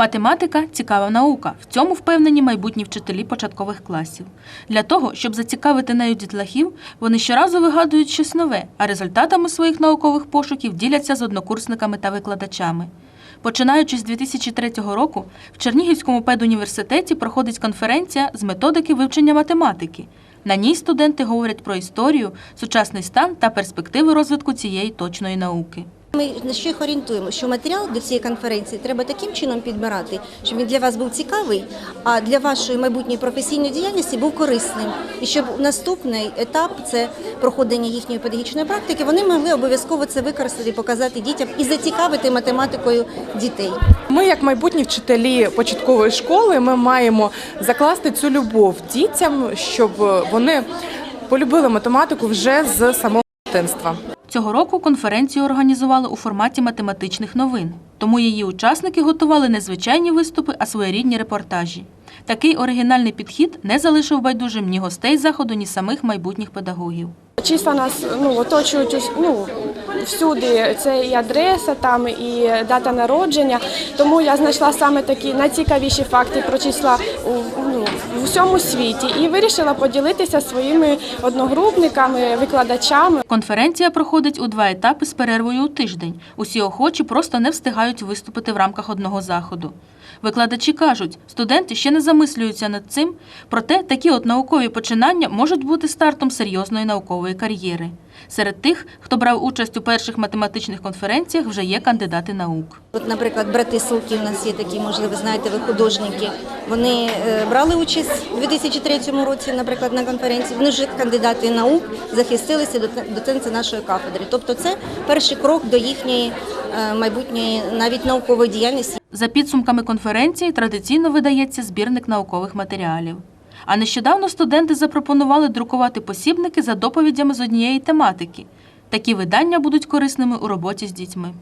Математика цікава наука. В цьому впевнені майбутні вчителі початкових класів. Для того, щоб зацікавити нею дітлахів, вони щоразу вигадують щось нове, а результатами своїх наукових пошуків діляться з однокурсниками та викладачами. Починаючи з 2003 року, в Чернігівському педуніверситеті проходить конференція з методики вивчення математики. На ній студенти говорять про історію, сучасний стан та перспективи розвитку цієї точної науки. Ми на що їх орієнтуємо, що матеріал для цієї конференції треба таким чином підбирати, щоб він для вас був цікавий, а для вашої майбутньої професійної діяльності був корисним. І щоб наступний етап це проходження їхньої педагогічної практики, вони могли обов'язково це використати, показати дітям і зацікавити математикою дітей. Ми, як майбутні вчителі початкової школи, ми маємо закласти цю любов дітям, щоб вони полюбили математику вже з самого дитинства. Цього року конференцію організували у форматі математичних новин, тому її учасники готували не звичайні виступи, а своєрідні репортажі. Такий оригінальний підхід не залишив байдужим ні гостей заходу, ні самих майбутніх педагогів. Числа нас ну, оточують ну, всюди. Це і адреса, там, і дата народження. Тому я знайшла саме такі найцікавіші факти про числа у, в усьому світі і вирішила поділитися своїми одногрупниками, викладачами. Конференція проходить у два етапи з перервою у тиждень. Усі охочі просто не встигають виступити в рамках одного заходу. Викладачі кажуть, студенти ще не замислюються над цим, проте такі от наукові починання можуть бути стартом серйозної наукової кар'єри. Серед тих, хто брав участь у перших математичних конференціях, вже є кандидати наук. От, наприклад, брати Силки у нас є такі, можливо, знаєте, ви художники. Вони е, брали участь у 2003 році, наприклад, на конференції. Вони вже кандидати наук, захистилися до доценця нашої кафедри. Тобто, це перший крок до їхньої е, майбутньої навіть наукової діяльності. За підсумками конференції традиційно видається збірник наукових матеріалів. А нещодавно студенти запропонували друкувати посібники за доповідями з однієї тематики. Такі видання будуть корисними у роботі з дітьми.